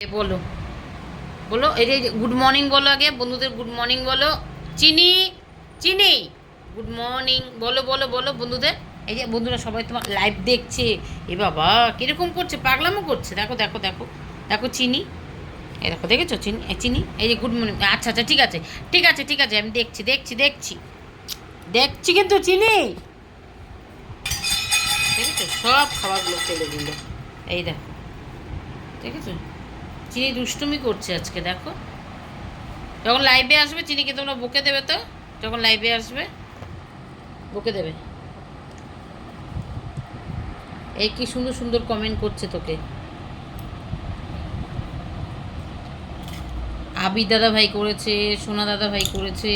এ, বলো। বলো, এই যে গুড মর্নিং বলো আগে, বন্ধুদের গুড মর্নিং বলো। চিনি চিনি। গুড মর্নিং বলো বলো বলো, বন্ধুদের। এই যে, বন্ধুরা সবাই তোমার লাইভ দেখছে। এ বাবা, কীরকম করছে? পাগলামও করছে। দেখো দেখো দেখো। দেখো চিনি। এই দেখো, দেখেছ চিনি? চিনি? এই যে গুড মর্নিং আচ্ছা আচ্ছা ঠিক আছে। ঠিক আছে ঠিক আছে, আমি দেখছি দেখছি দেখছি। দেখছি কিন্তু চিনি। সব খাবারগুলো চলে দিল। এই দেখো। দেখেছ? চিনি দুষ্টুমি করছে আজকে, দেখো। যখন লাইভে আসবে চিনিকে তোমরা বকে দেবে তো? যখন লাইভে আসবে, বকে দেবে। এই কি সুন্দর সুন্দর কমেন্ট করছে তোকে। আবি দাদা ভাই করেছে, সোনা দাদা ভাই করেছে।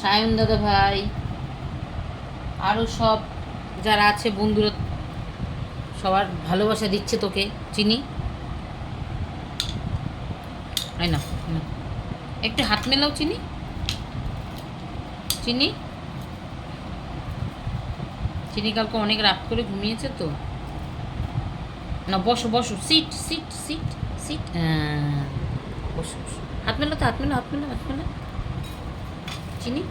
সায়ন দাদা ভাই। আরও সব যারা আছে বন্ধুরা সবার ভালোবাসা দিচ্ছে তোকে, চিনি? তাই না। একটু হাত মেলাও চিনি। চিনি? চিনি কালকে অনেক রাত করে ঘুমিয়েছে তো। না, বসো বসো। Seat seat seat seat. হ্যাঁ বসো বসো। হাত মেলো তো, হাত মেলা হাত মেলো হাত মেলো চিনি?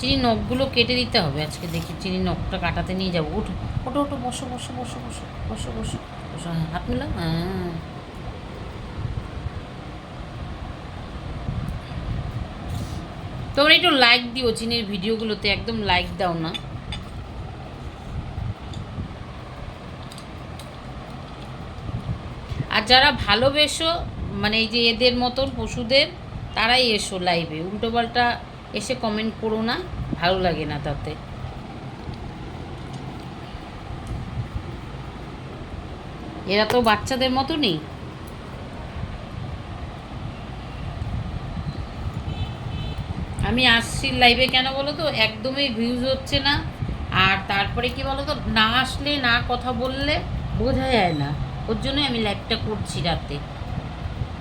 চিনি নখগুলো কেটে দিতে হবে। আজকে দেখি চিনি নখটা কাটাতে নিয়ে যাব। উঠো ওঠো ওঠো বসো বসো বসো বসো বসো বসো বসো। হ্যাঁ হাত মেলাও হ্যাঁ। তোমরা একটু লাইক দিও চিনির ভিডিওগুলোতে, একদম লাইক দাও না। আর যারা ভালোবেসো মানে এই যে এদের মতন পশুদের, তারাই এসো লাইভে উল্টোপাল্টা এসে কমেন্ট করো না, ভালো লাগে না তাতে। এরা তো বাচ্চাদের মতো নেই আমি আসছি লাইভে কেন বলো তো? একদমই ভিউজ হচ্ছে না। আর তারপরে কি বলো তো? না আসলে, না কথা বললে বোঝা যায় না। ওর জন্যই আমি লাইভটা করছি রাতে।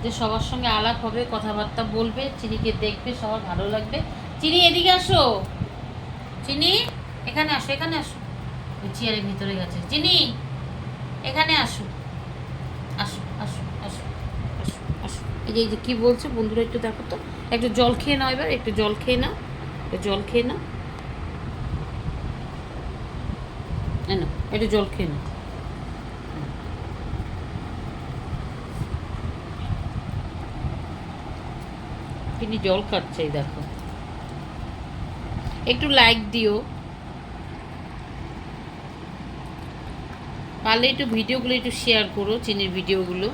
যে সবার সঙ্গে আলাপ হবে, কথাবার্তা বলবে, চিনিকে দেখবে, সবার ভালো লাগবে। চিনি, এদিকে আসো। চিনি, এখানে আসো এখানে আসো। চেয়ারের ভিতরে গেছে। চিনি, এখানে আসো। আসো আসো আসো আসো আসো। এই যে এই যে, কী বলছে? বন্ধুরা, একটু দেখো তো। একটু জল খেয়ে নাও এবার, একটু জল খেয়ে নাও। একটু জল খেয়ে নাও। এই একটু জল খেয়ে নাও। তিনি জল খাচ্ছে দেখো। একটু লাইক দিও। পারলে একটু ভিডিওগুলো একটু শেয়ার করো, চিনির ভিডিওগুলো।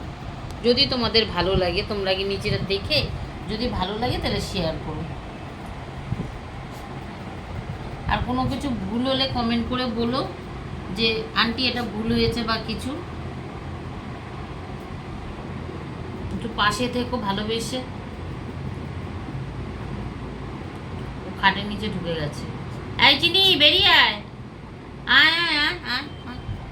যদি তোমাদের ভালো লাগে, তোমরা কি নিজেরা দেখে যদি ভালো লাগে তাহলে শেয়ার করো। আর কোনো কিছু ভুল হলে কমেন্ট করে বলো যে, আন্টি, এটা ভুল হয়েছে বা কিছু? একটু পাশে থেকো, ভালোবেসে ও খাটের নিচে ঢুকে গেছে। এই চিনি, বেরিয়ে আয়। আয় আয় আয় আয়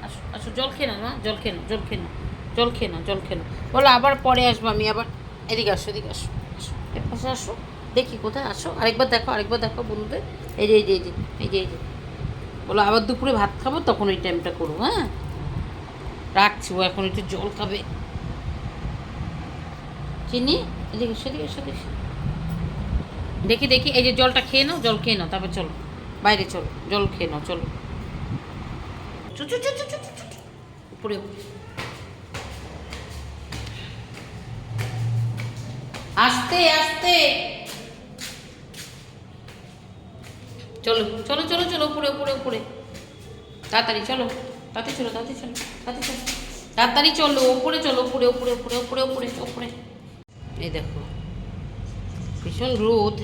আসো আসো, জল খেয়ে না জল খেয়ে না জল খেয়ে না জল খেয়ে না জল খেয়ে না বলো, আবার পরে আসব আমি, আবার এদিকে আসো এদিকে আসো আসো, এর পাশে আসো। দেখি কোথায় আসো। আরেকবার দেখো আরেকবার দেখো বন্ধুদের। এই যে এই যে এই যে এই যে বলো, আবার দুপুরে ভাত খাব, তখন ওই টাইমটা করব হ্যাঁ? রাখছি, ও এখন একটু জল খাবে। চিনি? এদিকে সেদিকে সেদিকে দেখি দেখি, এই যে জলটা খেয়ে নাও, জল খেয়ে নাও, তারপর চলো। বাইরে চলো, জল খেয়ে নাও, চলো। উপরে আস্তে আস্তে। চলো চলো চলো চলো, উপরে উপরে উপরে। তাড়াতাড়ি চলো তাড়াতাড়ি চলো তাড়াতাড়ি চলো তাড়াতাড়ি চলো। তাড়াতাড়ি চলো, উপরে চলো, উপরে উপরে উপরে উপরে উপরে উপরে। এই দেখো ভীষণ রোদ।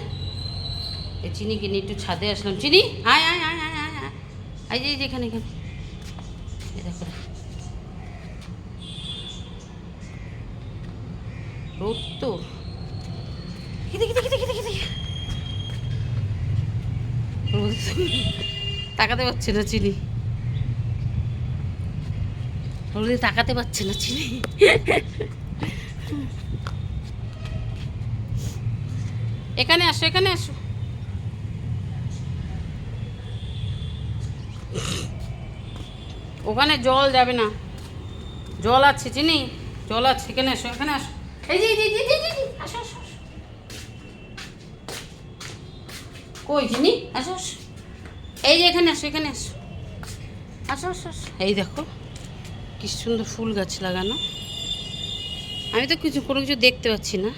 এই চিনিকে নিয়ে একটু ছাদে আসলাম। চিনি? আয় আয় আয় আয় আয় আয়। আয় যে, এই এখানে এখানে। রোদ তো। রোদ। তাকাতে পারছে না চিনি। তাকাতে পারছে না চিনি। এখানে আসো এখানে আসো। ওখানে জল যাবে না। জল আছে, চিনি? জল আছে, এখানে আসো এখানে আসো। এই আসো আসো। কই চিনি? আসো আসো। এই যে, এখানে আসো এখানে আসো আসো আসো। এই দেখো, কি সুন্দর ফুল গাছ লাগানো। আমি তো কিছু, কোনো কিছু দেখতে পাচ্ছি না।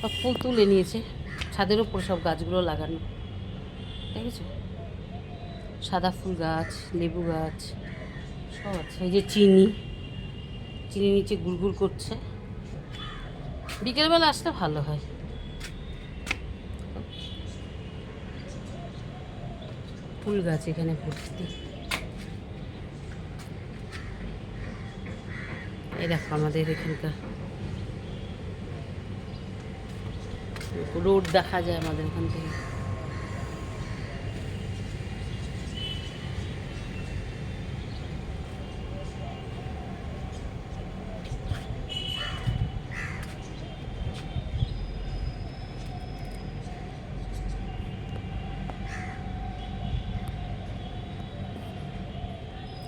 সব ফুল তুলে নিয়েছে। ছাদের উপর সব গাছগুলো লাগানো। দেখেছ? সাদা ফুল গাছ, লেবু গাছ, সব আছে। এই যে চিনি চিনি নিচে গুড়গুড় করছে। বিকেলবেলা আসলে ভালো হয়। ফুল গাছ এখানে ভর্তি। এই দেখো আমাদের এখানকার রোড দেখা যায় আমাদের এখান থেকে।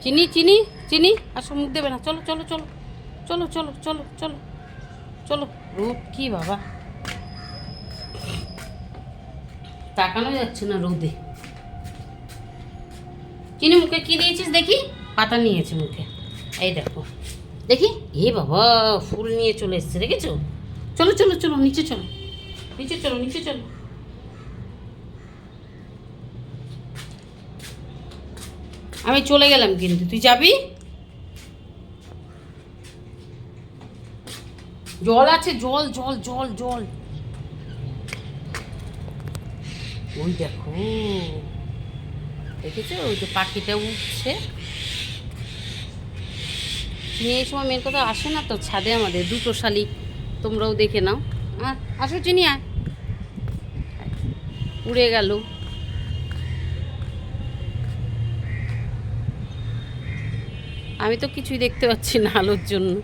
চিনি চিনি চিনি আসো মুখ দেবে না। চলো চলো চলো চলো চলো চলো চলো চলো। রোদ কি বাবা? তাকানো যাচ্ছে না রোদে। চিনি মুখে কি দিয়েছিস দেখি? পাতা নিয়েছে মুখে। এই দেখো। দেখি? এ বাবা, ফুল নিয়ে চলে এসছে, দেখেছ? চলো চলো চলো, নিচে চলো। নিচে চলো নিচে চলো। আমি চলে গেলাম কিন্তু। তুই যাবি? জল আছে, জল জল জল জল। ওই দেখো। দেখেছ? ওই যে পাখিটা উঠছে। এই সময় মেয়ের কথা আসে না তো ছাদে আমাদের। দুটো শালিক তোমরাও দেখে নাও। আসো, চিনি, আয়। উড়ে গেল। আমি তো কিছুই দেখতে পাচ্ছি না আলোর জন্য।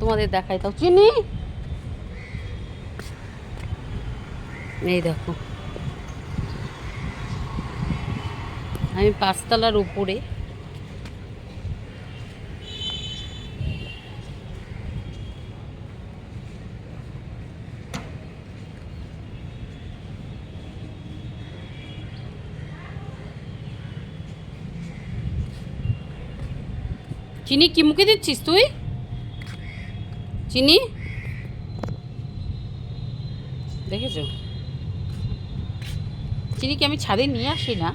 তোমাদের দেখাই, তাও চিনি? এই দেখো। আমি পাঁচতলার উপরে। চিনি কি মুখে দিচ্ছিস তুই? চিনি দেখেছ চিনিকে আমি ছাদে নিয়ে আসি না?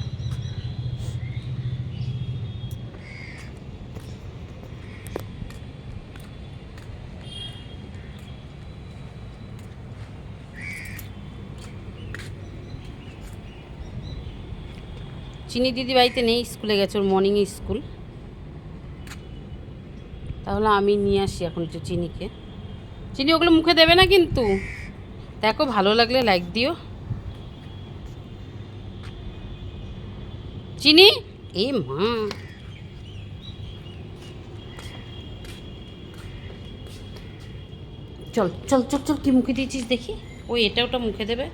চিনি দিদি বাড়িতে নেই, স্কুলে গেছে, ওর মর্নিং স্কুল। তাহলে আমি নিয়ে আসি এখন একটু চিনিকে। চিনি ওগুলো মুখে দেবে না কিন্তু? দেখো, ভালো লাগলে লাইক দিও। চিনি? এ মা। চল চল চল চল কি মুখে দিয়েছিস দেখি? ওই এটা ওটা মুখে দেবে?